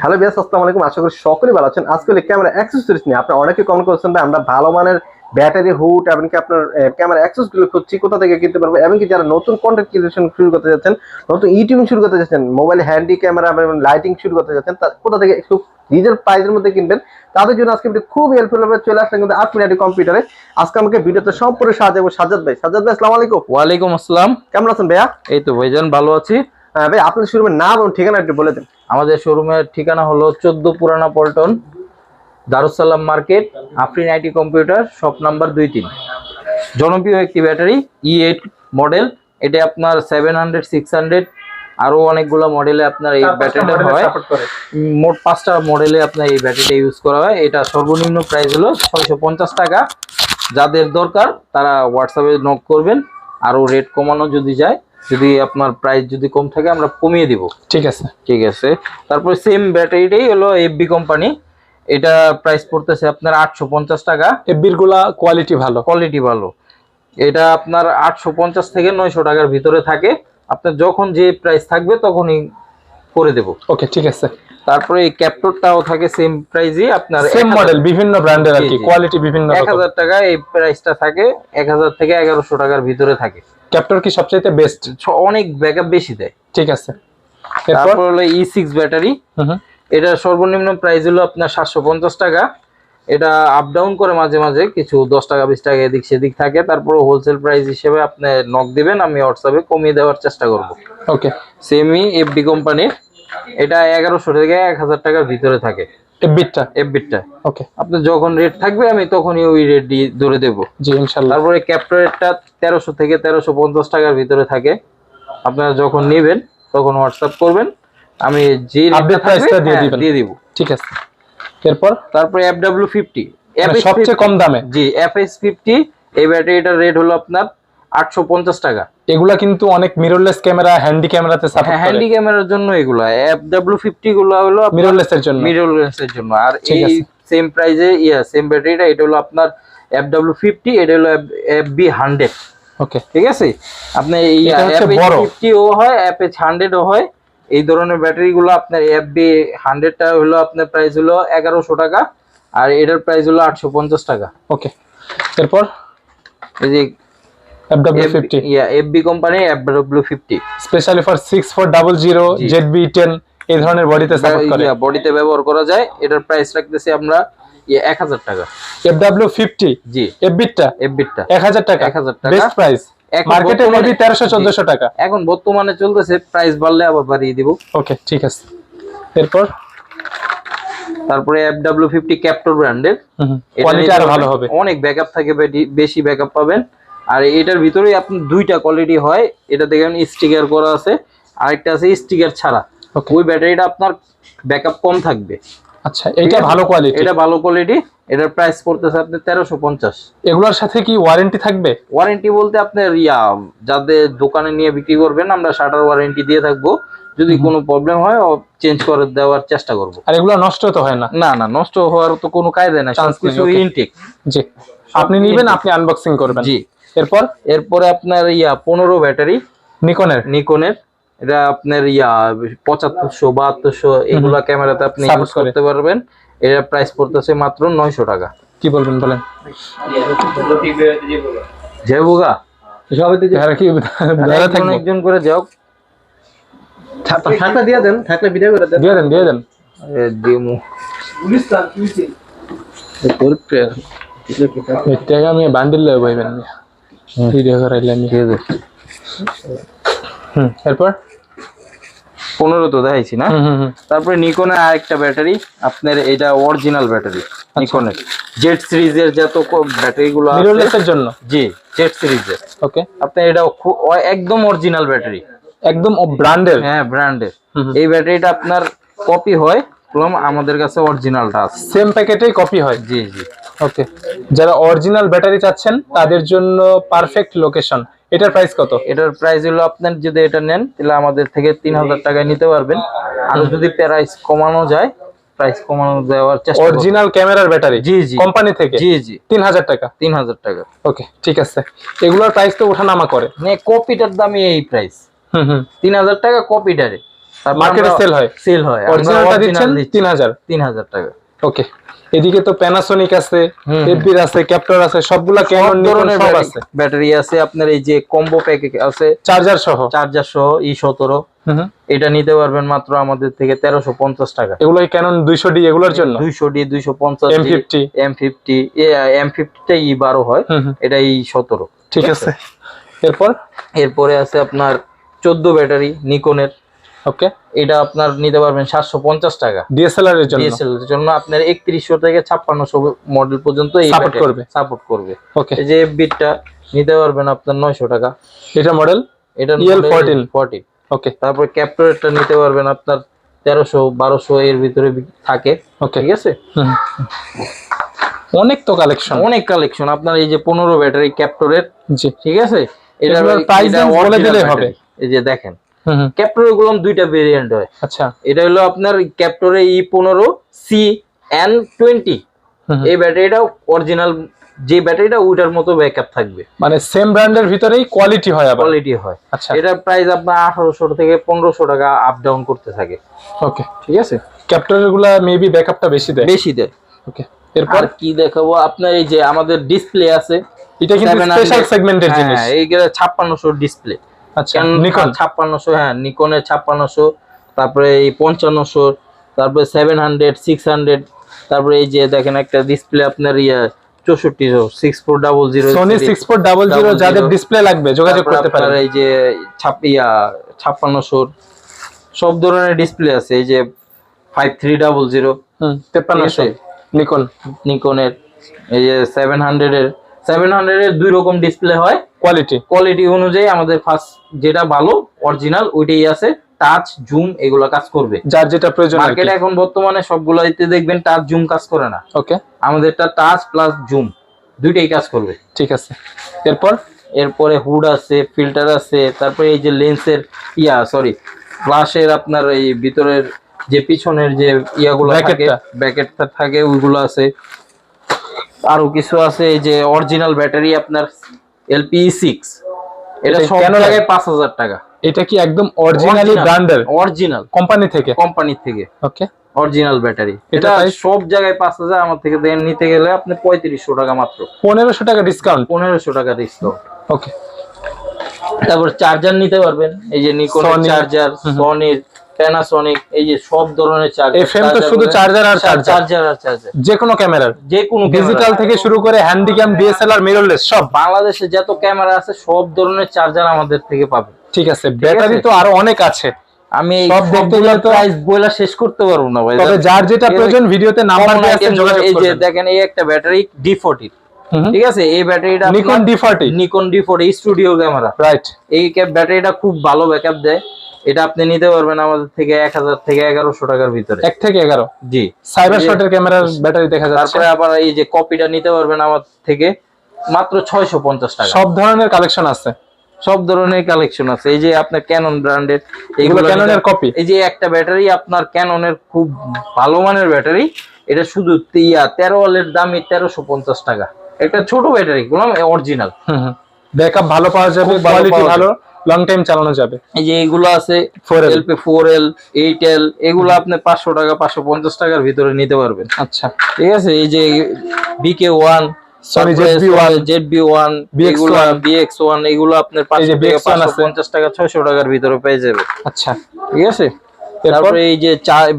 Hello বিয়াস আসসালামু আলাইকুম। আশা করি সকলেই ভালো আছেন। আজকে ক্যামেরা অ্যাক্সেসরিজ নিয়ে। আপনারা অনেকে কমেন্ট করেছেন ভাই আমরা ভালো মানের ব্যাটারি হুড এমনকি আপনার ক্যামেরা অ্যাক্সেসগুলো খুঁজছি কোথা থেকে কিনতে পারব? এমনকি যারা নতুন কন্টেন্ট ক্রিয়েশন শুরু করতে যাচ্ছেন নতুন ইউটিউব শুরু করতে যাচ্ছেন মোবাইল হ্যান্ডি ক্যামেরা এবং লাইটিং শুরু করতে যাচ্ছেন কোথা থেকে একটু নিজের প্রাইজের মধ্যে কিনবেন তাদের জন্য আজকে ভিডিও খুব হেল্পফুল হবে। চলে আসলেন কিন্তু আট মিনিটের কম্পিউটারে আজকে আমাকে ভিডিওতে সম্পূর্ণ সাজাবো সাজাদ ভাই। সাজাদ ভাই আসসালামু আলাইকুম। ওয়ালাইকুম আসসালাম। কেমন আছেন ভাইয়া? এই তো ভাইজান ভালো আছি। আহ, ভাই আপনাদের শুরু নাম এবং ঠিকানা একটু বলে দেন। আমাদের শোরুমের ঠিকানা হলো চোদ্দ Purana Paltan Darussalam market Afrin IT computer shop number দুই তিন। জনপ্রিয় একটি ব্যাটারি ই এইট মডেল এটা আপনার সেভেন হান্ড্রেড সিক্স হান্ড্রেড আরও অনেকগুলো মডেলে আপনার এই ব্যাটারিটা হয়। মোট পাঁচটা মডেলে আপনার এই ব্যাটারিটা ইউজ করা হয়। এটা সর্বনিম্ন প্রাইস হলো ছয়শো পঞ্চাশ টাকা। যাদের দরকার তারা হোয়াটসঅ্যাপে নক করবেন। আরও রেট কমানো যদি যায় যদি আপনার প্রাইস যদি কম থাকে আমরা কমিয়ে দিব। ঠিক আছে। ঠিক আছে। তারপর সেম ব্যাটারিটাই হলো এফবি কোম্পানি এটা প্রাইস পড়তেছে আপনার আটশো পঞ্চাশ টাকা। এফবিরগুলা কোয়ালিটি ভালো। কোয়ালিটি ভালো। এটা আপনার আটশো পঞ্চাশ থেকে নয়শো টাকার ভিতরে থাকে। আপনার যখন যে প্রাইস থাকবে তখনই করে দেব। ওকে ঠিক আছে। তারপরে এই ক্যাপটরটাও থাকে সেম প্রাইসই আপনার সেম মডেল বিভিন্ন ব্র্যান্ডের আর কি কোয়ালিটি বিভিন্ন এক হাজার টাকা এই প্রাইসটা থাকে এক হাজার থেকে এগারোশো টাকার ভিতরে থাকে। ক্যাপ্টর কি সবচেয়ে বেস্ট অনেক ব্যাকআপ বেশি দেয়। ঠিক আছে। তারপর হলো ই সিক্স ব্যাটারি হুম হুম, এটা সর্বনিম্ন প্রাইস হলো আপনার সাতশো পঞ্চাশ টাকা। এটা আপ ডাউন করে মাঝে মাঝে কিছু দশ টাকা বিশ টাকা এদিক সেদিক থাকে। তারপর হোলসেল প্রাইস হিসেবে আপনি নক দিবেন আমি হোয়াটসঅ্যাপে কমিয়ে দেওয়ার চেষ্টা করব। ওকে সেমি এফবি কোম্পানির এটা এগারোশো থেকে এক হাজার টাকার ভিতরে থাকে। এফবিটা এফবিটা ওকে আপনার যখন রেট থাকবে আমি তখনই ওই রেট দিয়ে ধরে দেবো। জি ইনশাল্লাহ তারপরে ক্যাপ্টরেটটা তেরোশো থেকে তেরোশো পঞ্চাশ টাকার ভিতরে থাকে। আপনারা যখন নেবেন তখন হোয়াটসঅ্যাপ করবেন। আমি যে দিয়ে হ্যাঁ, দিবেন। দিয়ে দিব। ঠিক আছে। এরপর? তারপরে এফ ডাব্লিউ ফিফটি মানে সবচেয়ে কম দামে? জি ফিফটি এই ব্যাটারিটার রেট হলো আপনার আটশো পঞ্চাশ টাকা। এগুলা কিন্তু অনেক মিররলেস ক্যামেরা হ্যান্ডি ক্যামেরাতে হ্যাঁ সাপোর্ট করে। হ্যান্ডি ক্যামেরার জন্য এগুলো। এফ ডাব্লিউ ফিফটি গুলো হলো মিররলেস এর জন্য। মিরর লেন্সের জন্য। আর এই সেম প্রাইজে ইয়া সেম ব্যাটারিটা এটা হলো আপনার এফ ডাব্লিউ ফিফটি এটা হলো এফ বি হান্ড্রেড ওকে ঠিক আছে? আপনি এই। ফিফটিও হয় এফ এইচ হান্ড্রেডও হয়। এই ধরনের ব্যাটারি গুলো আপনার এফ বি হান্ড্রেডটা হলো আপনার প্রাইস হলো এগারোশো টাকা। আর এটার প্রাইস হলো আটশো পঞ্চাশ টাকা। ওকে এরপর? এই যে FW fifty yeah FB company FW fifty specially for six four double zero G. Z B ten এই ধরনের বডিতে সাপোর্ট করে। বডিতে ব্যবহার করা যায়। এটার প্রাইস রাখতেছি আমরা ইয়ে এক হাজার টাকা। এফডব্লিউ ফিফটি জি। এফবিটা 'টা? এক হাজার টাকা। 1000 টাকা। বেস্ট প্রাইস মার্কেটে মেবি তেরোশো জি। চোদ্দশো টাকা। এখন বর্তমানে চলতেছে প্রাইস বাড়লে আবার বাড়িয়ে দিব। ওকে ঠিক আছে। এরপর? তারপরে এফডব্লিউ ফিফটি ক্যাপ্টর ব্র্যান্ডের কোয়ালিটি আরও ভালো হবে। অনেক ব্যাকআপ থাকে বেশি ব্যাকআপ পাবেন। আর এটার ভিতরেই আপনি দুইটা কোয়ালিটি হয়। এটা দেখেন স্টিকার করা আছে আরেকটা আছে স্টিকার ছাড়া। ওই ব্যাটারিটা আপনার ব্যাকআপ কম থাকবে। আচ্ছা এটা ভালো কোয়ালিটি এটা ভালো কোয়ালিটি এটার প্রাইস পড়তেছে তেরোশো পঞ্চাশ। এগুলোর সাথে কি ওয়ারেন্টি থাকবে? ওয়ারেন্টি বলতে আপনার ইয়া যাদের দোকানে নিয়ে বিক্রি করবেন আমরা শাটার ওয়ারেন্টি দিয়ে থাকব। যদি কোনো প্রবলেম হয় চেঞ্জ করে দেওয়ার চেষ্টা করব। আর এগুলো নষ্ট তো হয় না? না না নষ্ট হওয়ার তো কোনো কায়দা নাই Chance নেই, সবকিছু ইনটেক জি আপনি নিবেন আপনি আনবক্সিং করবেন। জি। এরপর এরপরে আপনার ইয়া পনেরো ব্যাটারি। নিকনের? নিকনের। এটা আপনার ইয়া পঁচাত্তরশো বাহাত্তরশো এগুলা ক্যামেরাতে আপনি ইউজ করতে পারবেন। এটার প্রাইস পড়তেছে মাত্র নয়শো টাকা। কি বলবেন বলেন? যে বুগা একজন করে যাও। দিয়ে দেন থাকলে ভিডিও করে দেন। দিয়ে দেন দিয়ে দেন। দিমু। আমি বান্ডিল ভিডিও করাইলে আমি হুম এরপর? পনেরো তো দেখাইছি না? তারপরে নিকনের আরেকটা ব্যাটারি আপনার এটা অরিজিনাল ব্যাটারি নিকনের জেড সিরিজের যত ব্যাটারি গুলো আছে মিররলেস এর জন্য? জি জেড সিরিজের ওকে আপনার এটা একদম অরিজিনাল ব্যাটারি। একদম ব্র্যান্ডের হ্যাঁ ব্র্যান্ডের। এই ব্যাটারিটা আপনার কপি হয় আমাদের কাছে অরিজিনালটা আছে। সেম প্যাকেটেই কপি হয়? জি জি। ওকে যারা অরিজিনাল ব্যাটারি চাচ্ছেন তাদের জন্য পারফেক্ট লোকেশন এটার প্রাইস কত? এটার প্রাইস হলো আপনার যদি এটা নেন তাহলে আমাদের থেকে তিন হাজার টাকায় নিতে পারবেন। আর যদি প্রাইস কমানো যায় প্রাইস কমানো দেওয়ার চেষ্টা অরিজিনাল ক্যামেরার ব্যাটারি জি জি। কোম্পানি থেকে? জি জি। তিন হাজার টাকা? তিন হাজার টাকা। ওকে ঠিক আছে। এগুলোর প্রাইস তো ওঠানামা করে। মানে কপিটার দামই এই প্রাইস হুম হুম। তিন হাজার টাকা কপিটারে মার্কেটে সেল হয়। সেল হয়। অরিজিনালটা দিচ্ছেন দিচ্ছি। তিন হাজার। তিন হাজার টাকা। ওকে এদিকে তো প্যানাসোনিক আছে। এফবির আছে ক্যাপ্টর আছে সবগুলা নিকন ধরনের সব আছে। ব্যাটারি আছে আপনার এই যে কম্বো প্যাক আছে চার্জার সহ। চার্জার সহ ই হুম হুম। এটা নিতে পারবেন মাত্র আমাদের থেকে তেরোশো পঞ্চাশ টাকা। এগুলো ক্যানন দুইশো ডি এগুলোর জন্য? দুইশো ডি দুইশো পঞ্চাশ M fifty M fifty M ফিফটিটা ই বারো হয় হুম হুম, এটা ই সতেরো। ঠিক আছে। এরপর? এরপরে আছে আপনার চোদ্দ ব্যাটারি নিকনের ওকে? এটা আপনার নিতে পারবেন সাতশো পঞ্চাশ টাকা। ডিএসএলআর এর জন্য। ডিএসএল এর জন্য আপনার একত্রিশশো থেকে ছাপ্পান্নশো মডেল পর্যন্ত Support করবে। সাপোর্ট করবে। ওকে। যে বিটটা নিতে পারবেন আপনার নয়শো টাকা। এটা মডেল এটা EL 14 ফর্টি ওকে। তারপর ক্যাপ্টরেটটা নিতে পারবেন আপনার তেরোশো বারোশো এর ভিতরে থাকে। ওকে। ঠিক আছে? অনেক তো কালেকশন অনেক কালেকশন আপনার এই যে পনেরো ব্যাটারি ক্যাপ্টরের জি। ঠিক আছে? range বলে দিলেই হবে। এই যে দেখেন। হুম, গুলো দুইটা ভেরিয়েন্ট হয়। আচ্ছা। এটা হলো আপনার ক্যাপ্টরে ই পনেরো সি এন টোয়েন্টি। এই ব্যাটারিটা অরিজিনাল যে ব্যাটারিটা ওইটার মতো ব্যাকআপ থাকবে। মানে সেম ব্র্যান্ডের ভিতরেই কোয়ালিটি হয় আবার। কোয়ালিটি হয়। আচ্ছা। এটার প্রাইস আপনার আঠারোশো থেকে পনেরোশো টাকা আপ ডাউন করতে থাকে। ওকে ঠিক আছে। ক্যাপ্টরেরগুলা মেবি ব্যাকআপটা বেশি দেয়। বেশি দেয়। ওকে এরপর? কি দেখাবো? আপনার এই যে আমাদের ডিসপ্লে আছে। এটা কিন্তু 700 স্পেশাল সেগমেন্টের জিনিস। হ্যাঁ এইগুলো ছাপ্পান্নশো ডিসপ্লে আচ্ছা নিকন। ছাপ্পান্নশো হ্যাঁ নিকনের ছাপ্পান্নশো তারপরে এই পঞ্চান্নশো তারপরে সেভেন হান্ড্রেড সিক্স হান্ড্রেড তারপরে এই যে দেখেন একটা ডিসপ্লে আপনার ইয়া চৌষট্টি six four double zero Sony six four double zero যাদের ডিসপ্লে লাগবে যোগাযোগ করতে পারেন। এই যে ছাপ ইয়া ছাপ্পান্নশোর সব ধরনের ডিসপ্লে আছে এই যে ফাইভ থ্রি ডাবল জিরো তেপ্পান্নশো নিকন। নিকনের এই যে সেভেন হান্ড্রেডের সেভেন হান্ড্রেডের দুই রকম ডিসপ্লে হয়। কোয়ালিটি কোয়ালিটি অনুযায়ী আমাদের ফার্স্ট যেটা ভালো অরিজিনাল ওইটাই আছে। টাচ জুম এগুলো কাজ করবে। যার যেটা প্রয়োজন মার্কেটে এখন বর্তমানে সবগুলোতে দেখবেন টাচ জুম কাজ করে না। ওকে আমাদেরটা টাচ প্লাস জুম দুইটাই কাজ করবে। ঠিক আছে। এরপর? এরপরে হুড আছে ফিল্টার আছে তারপরে এই যে লেন্সের ইয়া সরি ফ্লাশের আপনার এই ভিতরের যে পিছনের যে ইয়াগুলো থাকে ব্যাকেটটা থাকে ওইগুলো আছে। আরও কিছু আছে এই যে অরিজিনাল ব্যাটারি আপনার এলপি সিক্স এটা সব কেন জায়গায় পাঁচ হাজার টাকা। এটা কি একদম অরিজিনালি ব্র্যান্ডের অরিজিনাল কোম্পানি থেকে? কোম্পানি থেকে। ওকে অরিজিনাল ব্যাটারি এটা সব জায়গায় পাঁচ হাজার আমার থেকে দেন নিতে গেলে আপনি পঁয়ত্রিশশো টাকা মাত্র। পনেরোশো টাকা ডিসকাউন্ট পনেরোশো টাকা ডিসকাউন্ট ওকে তারপর চার্জার নিতে পারবেন। এই যে Sony, চার্জার সনির প্যানাসোনিক এই যে সব ধরনের চার্জার FM তো শুধু charger আর। চার্জার আর চার্জার যে কোনো ক্যামেরার যে কোনো ডিজিটাল থেকে শুরু করে হ্যান্ডিক্যাম ডিএসএলআর মিররলেস সব। বাংলাদেশে যত ক্যামেরা আছে সব ধরনের চার্জার আমাদের থেকে পাবেন ঠিক আছে ব্যাটারি তো আরও অনেক আছে। আমি সব দেখতে গেলে তো- প্রাইস বইলা শেষ করতে পারব না ভাই। তবে যার যেটা প্রয়োজন ভিডিওতে নাম্বার দেওয়া আছে যোগাযোগ এই যে দেখেন এই একটা ব্যাটারি ডি ফোর্টি ঠিক আছে? এই ব্যাটারিটা Nikon D forty Nikon D forty studio camera right এই ক্যাপ ব্যাটারিটা খুব ভালো ব্যাকআপ দেয়। এটা আপনি নিতে পারবেন আমাদের থেকে এক হাজার থেকে এগারোশো টাকার ভিতরে। এক থেকে এগারো? জি। সাইবার শটের ক্যামেরার ব্যাটারি দেখা যাচ্ছে। তারপরে আবার এই যে কপিটা নিতে পারবেন আমার থেকে মাত্র ছয়শো পঞ্চাশ টাকা। সব ধরনের কালেকশন আছে। সব ধরনের কালেকশন আছে। এই যে আপনার ক্যানন ব্র্যান্ডের এগুলো ক্যাননের কপি এই যে একটা ব্যাটারি আপনার ক্যাননের খুব ভালো মানের ব্যাটারি এটা শুধু ইয়া তেরো ওয়ালের দামই তেরোশো পঞ্চাশ টাকা। একটা ছোট ব্যাটারি কোনো অরিজিনাল ব্যাকআপ ভালো পাওয়া যাবে কোয়ালিটি ভালো লং টাইম চালানো যাবে। এই যে এগুলো আছে 4L LP four L eight L এগুলো আপনি পাঁচশো টাকা পাঁচশো পঞ্চাশ টাকার ভিতরে নিতে পারবেন। আচ্ছা। ঠিক আছে? এই যে BK one Sony ZB-1, Z B one BX1 এগুলো আপনি ওয়ান টাকা আপনার পাঁচশো যে থেকে BX1 পাঁচশো আছে। পঞ্চাশ টাকা ছয়শো টাকার ভিতরে পেয়ে যাবে। আচ্ছা। ঠিক আছে? তারপরে এই যে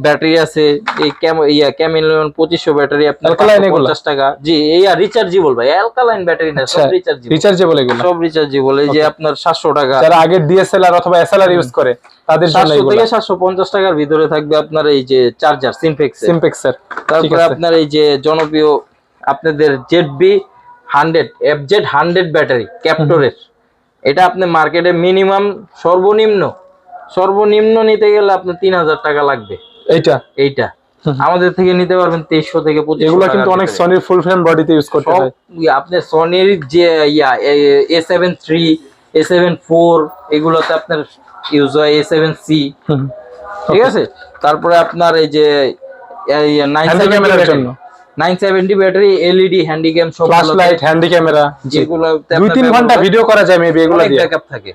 ব্যাটারি আছে এই ইয়া ক্যামিলিয়ন পঁচিশশো ব্যাটারি আপনার? পঞ্চাশ টাকা। জি এই আর রিচার্জেবল ভাই অ্যালকালাইন ব্যাটারি না আচ্ছা সব রিচার্জেবল রিচার্জেবল এগুলো। সব রিচার্জেবল এই যে আপনার সাতশো টাকা। যারা আগে ডিএসএলআর অথবা এসএলআর ইউজ করে তাদের জন্য সাতশো থেকে সাতশো পঞ্চাশ টাকার ভিতরে থাকবে আপনার এই যে চার্জার সিমফেক্স সিমপেক্সের ঠিক তারপরে আপনার এই যে জনপ্রিয় আপনাদের Z B hundred F Z hundred battery ক্যাপ্টরের এটা আপনি মার্কেটে মিনিমাম সর্বনিম্ন সর্বনিম্ন নিতে গেলে আপনার তিন হাজার টাকা লাগবে। এইটা? এইটা। আমাদের থেকে নিতে পারবেন তেইশশো থেকে এগুলো কিন্তু অনেক সনির ফুল ফ্রেম বডিতে ইউজ করতে হয়। ইয়ে, আপনার সনির যে ইয়া A seven three A seven four এগুলোতে আপনার ইউজ হয় এ সেভেন সি। ঠিক আছে? তারপরে আপনার এই যে নাইন জন্য। নাইন সেভেন্টি ব্যাটারি এলইডি সব ফ্ল্যাশ লাইট হ্যান্ডি ক্যামেরা যেগুলো দুই তিন ঘণ্টা ভিডিও করা যায় মেবি এগুলো দিয়ে। ব্যাকআপ থাকে।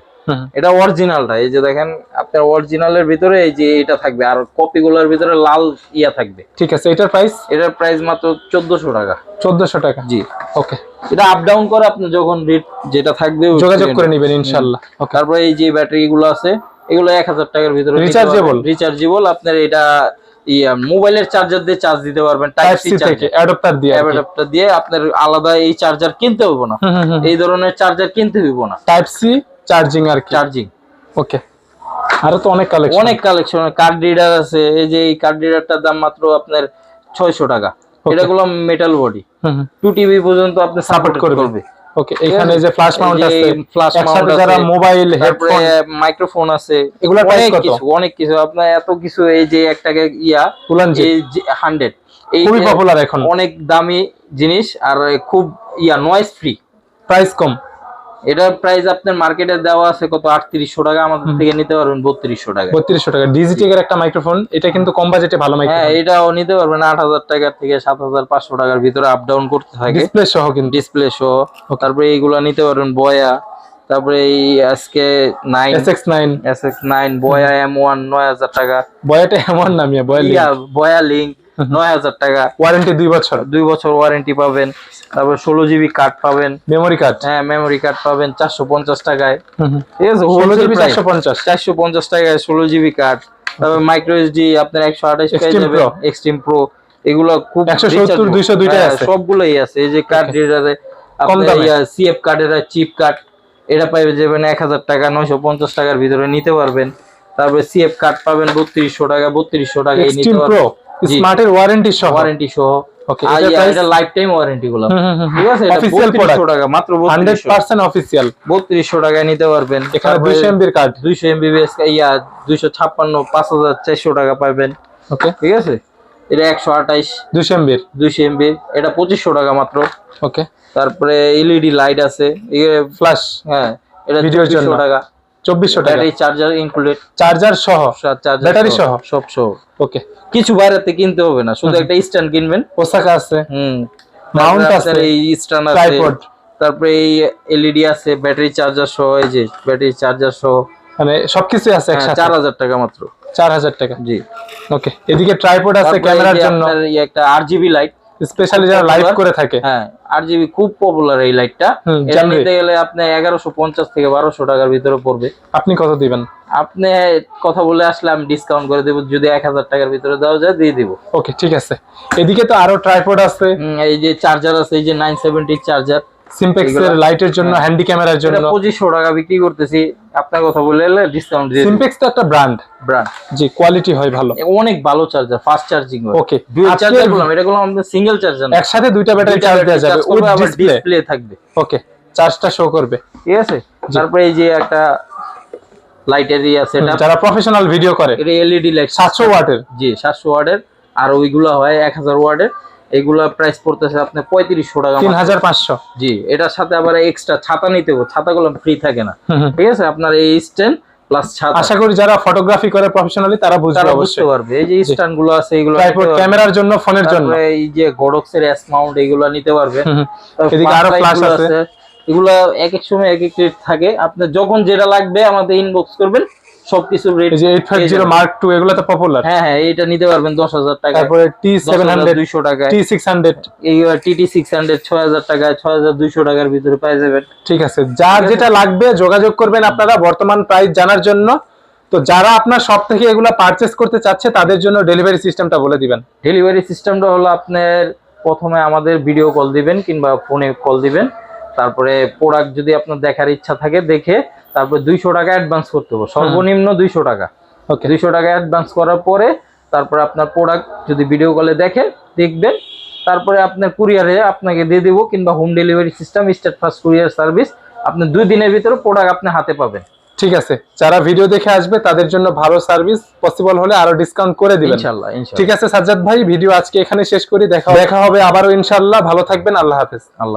এটা অরিজিনালটা এই যে দেখেন আপনার অরিজিনালের ভিতরে এই যে এটা থাকবে আর কপিগুলোর ভিতরে লাল ইয়া থাকবে। ঠিক আছে এটার প্রাইস এটার প্রাইস মাত্র চোদ্দশো টাকা। চোদ্দশো টাকা? জি। ওকে এটা আপ ডাউন করে আপনি যখন রেট যেটা থাকবে যোগাযোগ করে নেবেন। ওকে তারপরে এই যে ব্যাটারি গুলো আছে এগুলো এক হাজার টাকার ভিতরে Rechargeable? রিচার্জেবল আপনার এটা ইয়া মোবাইলের চার্জার দিয়ে চার্জ দিতে পারবেন টাইপ সি থেকে অ্যাডাপ্টার দিয়ে অ্যাডাপ্টার দিয়ে আপনার আলাদা এই চার্জার কিনতে হবে না। এই ধরনের চার্জার কিনতে হইব না। টাইপ সি চার্জিং আর কি। চার্জিং ওকে আরও তো অনেক কালেকশন অনেক কালেকশন কার্ড রিডার আছে এই যে এই কার্ড রিডারটার দাম মাত্র আপনার ছয়শো টাকা। এটা গুলো মেটাল বডি টু টিভি পর্যন্ত আপনি সাপোর্ট করবে। ওকে এখানে যে ফ্ল্যাশ মাউন্ট আছে ফ্ল্যাশ মাউন্ট যারা মোবাইল হেডফোন মাইক্রোফোন আছে এগুলা অনেক কত? কিছু অনেক কিছু। আপনার এত কিছু এই যে একটাকে ইয়া তুলান যে এই হান্ড্রেড এই খুবই পপুলার এখন। অনেক দামি জিনিস আর খুব ইয়া নয়েজ ফ্রি প্রাইস কম। এটার প্রাইস আপনার মার্কেটে দেওয়া আছে কত? আটত্রিশশো টাকা আমাদের থেকে নিতে পারবেন বত্রিশশো টাকা। বত্রিশশো টাকা। ডিজিটেক এর একটা মাইক্রোফোন এটা কিন্তু কম বাজেটে ভালো হ্যাঁ এটাও নিতে পারবেন আট হাজার টাকা থেকে সাত হাজার পাঁচশো টাকার ভিতরে আপ ডাউন করতে থাকে। ডিসপ্লে সহ কিন্তু। ডিসপ্লে সহ। তারপরে এইগুলা নিতে পারবেন বয়া। তারপরে এই আজকে nine S X nine S X nine Boya M one নয় হাজার টাকা। বয়াটা এমন নামিয়ে বয়া বয়া লিঙ্ক নয় হাজার টাকা। ওয়ারেন্টি দুই বছর। দুই বছর ওয়ারেন্টি পাবেন। তারপর ষোলো জিবি কার্ড পাবেন। মেমোরি কার্ড হ্যাঁ মেমোরি কার্ড পাবেন চারশো পঞ্চাশ টাকায়। ঠিক আছে ষোলো জিবি চারশো পঞ্চাশ। চারশো পঞ্চাশ টাকায় ষোলো জিবি কার্ড তারপর মাইক্রো এসডি আপনার একশো আঠাশ পেয়ে যাবেন। এক্সট্রিম প্রো এগুলো খুব 170, rechargeable। 200 দুইটাই হ্যাঁ, আছে। সবগুলোই আছে। এই যে কার্ড রিডারে আপনার। সিএফ কার্ডের চিপ কার্ড এটা পাইবে যাবেন এক হাজার টাকা নয়শো পঞ্চাশ টাকার ভিতরে নিতে পারবেন। তারপরে সিএফ কার্ড পাবেন বত্রিশশো টাকা বত্রিশশো টাকা নিতে পারবেন। স্মার্টের ওয়ারেন্টি সহ। ওয়ারেন্টি সহ? এটা লাইফ টাইম ওয়ারেন্টি গুলো। ঠিক আছে? এটা। টাকা মাত্র টাকায় নিতে পারবেন। এখানে কার্ড ইয়া দুইশো ছাপ্পান্ন পাঁচ হাজার চারশো টাকা পাবেন ওকে ঠিক আছে? এটা একশো আঠাইশ দুইশো এমবির দুইশো এমবি এটা পঁচিশশো টাকা মাত্র। ওকে। তারপরে এলইডি লাইট আছে। ফ্ল্যাশ হ্যাঁ এটা Video র জন্য। টাকা। চব্বিশশো টাকা। ব্যাটারি চার্জার ইনক্লুডেড চার্জার সহ? সহ? সব সহ। ওকে। কিছু বাইরেতে কিনতে হবে না শুধু একটা স্ট্যান্ড কিনবেন। পোশাক আছে। হুম। তারপরে আছে, এই স্ট্যান্ড আছে। ট্রাইপড তারপরে এই এলইডি আছে ব্যাটারি চার্জার সহ এই যে ব্যাটারি চার্জার সহ। মানে সবকিছু আছে হ্যাঁ, চার হাজার টাকা মাত্র। চার হাজার টাকা। জি। ওকে এদিকে ট্রাইপড আছে ক্যামেরার জন্য। একটা আরজিবি লাইট স্পেশালি যারা লাইভ করে থাকে। হ্যাঁ আরজিবি খুব পপুলার এই লাইটটা এটা নিতে গেলে আপনি এগারোশো পঞ্চাশ থেকে বারোশো টাকার ভিতরে পড়বে। আপনি কত দিবেন? আপনি কথা বলে আসলে আমি ডিসকাউন্ট করে দেবো যদি এক হাজার টাকার ভিতরে দেওয়া যায় দিয়ে দিব। ওকে ঠিক আছে। এদিকে তো আরও ট্রাইপড আছে। এই যে চার্জার আছে এই যে নাইন সেভেন্টি চার্জার সিম্পেক্স এর লাইটের জন্য হ্যান্ডি ক্যামেরার জন্য। পঁচিশশো টাকা বিক্রি করতেছি। আপনার কথা বলে এলে ডিসকাউন্ট দিয়ে সিম্পেক্স তো একটা ব্র্যান্ড ব্র্যান্ড জি কোয়ালিটি হয় ভালো। অনেক ভালো চার্জার ফাস্ট চার্জিং ওকে দুই চার্জারগুলো এটা গুলো আমাদের সিঙ্গেল চার্জার না। একসাথে দুইটা ব্যাটারি চার্জ দেওয়া যাবে উইথ ডিসপ্লে ডিসপ্লে থাকবে। ওকে চার্জটা শো করবে। ঠিক আছে? তারপরে এই যে একটা ইয়ে আছে এটা যারা প্রফেশনাল ভিডিও করে। এটা এলইডি লাইট সাতশো ওয়াটের। জি সাতশো ওয়ার্ডের আর ওইগুলো হয় এক হাজার ওয়ার্ডের এগুলা প্রাইস পড়তেছে আপনার পঁয়ত্রিশশো টাকা তিন হাজার পাঁচশো। জি এটার সাথে আবার এক্সট্রা ছাতা নিতে হবে। ছাতাগুলো ফ্রি থাকে না। ঠিক আছে? আপনার এই স্ট্যান্ড প্লাস ছাতা। আশা করি যারা ফটোগ্রাফি করে প্রফেশনালি তারা বুঝতে পারবে। এই যে স্ট্যান্ডগুলো আছে এগুলো। ক্যামেরার জন্য ফোনের জন্য। এই যে এস মাউন্ট এগুলো নিতে পারবে। এদিকে আরও আছে। এগুলো এক এক সময় এক এক রেট থাকে। আপনার যখন যেটা লাগবে আমাদের ইনবক্স করবেন। সবকিছু রেট এই যে মার্ক এগুলো তো পপুলার হ্যাঁ হ্যাঁ এটা নিতে পারবেন দশ হাজার টাকা তারপরে টি সেভেন হান্ড্রেড দুইশো টাকায়। টি সিক্স হান্ড্রেড এই হাজার দুইশো টাকার ভিতরে পেয়ে যাবেন। ঠিক আছে যার যেটা লাগবে যোগাযোগ করবেন আপনারা বর্তমান প্রাইস জানার জন্য। তো যারা আপনার সব থেকে এগুলো পারচেস করতে চাচ্ছে তাদের জন্য ডেলিভারি সিস্টেমটা বলে দিবেন। ডেলিভারি সিস্টেমটা হলো আপনার প্রথমে আমাদের ভিডিও কল দিবেন কিংবা ফোনে কল দিবেন। তারপরে প্রোডাক্ট যদি আপনার দেখার ইচ্ছা থাকে দেখে তারপরে দুইশো টাকা অ্যাডভান্স করতে হবে। সর্বনিম্ন দুইশো টাকা। ওকে দুইশো টাকা অ্যাডভান্স করার পরে তারপরে আপনার প্রোডাক্ট যদি ভিডিও কলে দেখে দেখবেন। তারপরে আপনার কুরিয়ারে আপনাকে দিয়ে দেবো কিংবা home delivery system Steadfast courier service আপনি দুই দিনের ভিতরে প্রোডাক্ট আপনি হাতে পাবেন। ঠিক আছে। যারা ভিডিও দেখে আসবে তাদের জন্য ভালো সার্ভিস পসিবল হলে আরও ডিসকাউন্ট করে দিবেন। ইনশাল্লাহ ঠিক আছে সাজ্জাদ ভাই ভিডিও আজকে এখানে শেষ করি। দেখা দেখা হবে আবারও ইনশাল্লাহ। ভালো থাকবেন। আল্লাহ হাফেজ। আল্লাহ